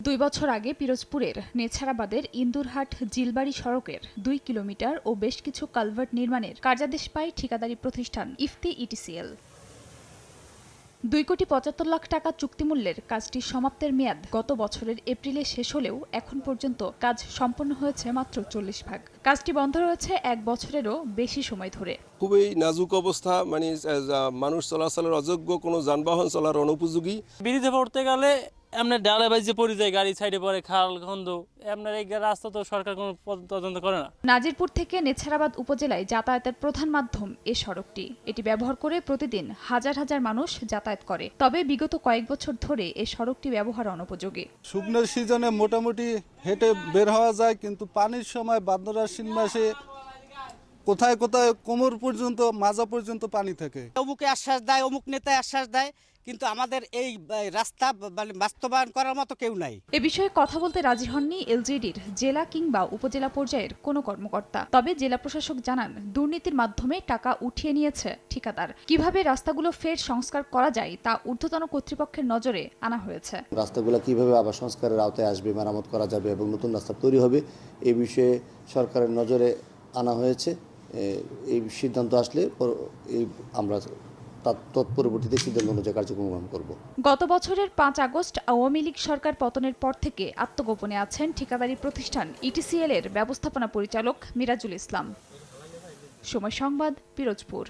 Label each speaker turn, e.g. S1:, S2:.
S1: দুই বছর আগে পিরোজপুরের নেছারাবাদের ইন্দুরহাট জিলবাড়ি সড়কের দুই কিলোমিটার ও বেশ কিছু কালভার্ট নির্মাণের কার্যাদেশ পায় ঠিকাদারি প্রতিষ্ঠান ইফতি ইটিসিএল। দুই কোটি পঁচাত্তর লাখ টাকা চুক্তিমূল্যের কাজটি সমাপ্তের মেয়াদ গত বছরের এপ্রিলে শেষ হলেও এখন পর্যন্ত কাজ সম্পন্ন হয়েছে মাত্র চল্লিশ ভাগ। কাজটি বন্ধ রয়েছে এক বছরেরও বেশি সময় ধরে।
S2: খুবই নাজুক অবস্থা মানে মানুষ চলাচলের অযোগ্য কোনো যানবাহন চলার অনুপযোগী।
S3: ব্রিজে পড়তে গেলে আপনার ডালে বাইজে পড়ে যায় গাড়ি সাইডে পড়ে খাল খন্দ আপনার এই রাস্তা তো সরকার কোনো তদন্ত করে না।
S1: নাজিরপুর থেকে নেছারাবাদ উপজেলায় যাতায়াতের প্রধান মাধ্যম এ সড়কটি। এটি ব্যবহার করে প্রতিদিন হাজার হাজার মানুষ যাতায়াত করে। তবে বিগত কয়েক বছর ধরে এ সড়কটি ব্যবহার অনুপযোগী।
S4: শুকনোর সিজনে মোটামুটি হেঁটে বের হওয়া যায় কিন্তু পানির সময় আশ্বিন মাসে কোথায় কোথায় কোমর পর্যন্ত মাজা পর্যন্ত পানি থাকে।
S5: অমুকে আশ্বাস দেয় অমুক নেতায় আশ্বাস দেয় কিন্তু আমাদের এই রাস্তা মানে বাস্তবায়ন করার মতো কেউ নাই।
S1: এ বিষয়ে কথা বলতে রাজি হননি এলজিডির জেলা কিংবা উপজেলা পর্যায়ের কোনো কর্মকর্তা। তবে জেলা প্রশাসক জানান দুর্নীতির মাধ্যমে টাকা উঠিয়ে নিয়েছে ঠিকাদার। কীভাবে রাস্তাগুলো ফের সংস্কার করা যায় তা ঊর্ধ্বতন কর্তৃপক্ষের নজরে আনা হয়েছে।
S6: রাস্তাগুলো কীভাবে আবার সংস্কারের আওতায় আসবে মেরামত করা যাবে এবং নতুন রাস্তা তৈরি হবে এ বিষয়ে সরকারের নজরে আনা হয়েছে। এই সিদ্ধান্ত আসলে এই আমরা সিদ্ধান্ত গ্রহণ
S1: গত বছরের পাঁচ আগস্ট আওয়ামী লীগ সরকার পতনের পর থেকে আত্মগোপনে আছেন ঠিকাদারি প্রতিষ্ঠান ইটিসিএল এর ব্যবস্থাপনা পরিচালক মিরাজুল ইসলাম। সময় সংবাদ, পিরোজপুর।